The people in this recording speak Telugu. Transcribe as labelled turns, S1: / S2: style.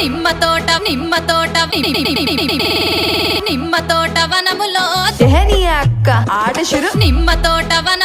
S1: నిమ్మ తోట నిమ్మ తోట నిమ్మ తోట వనములో
S2: తెహని అక్క ఆట
S1: నిమ్మ తోట వన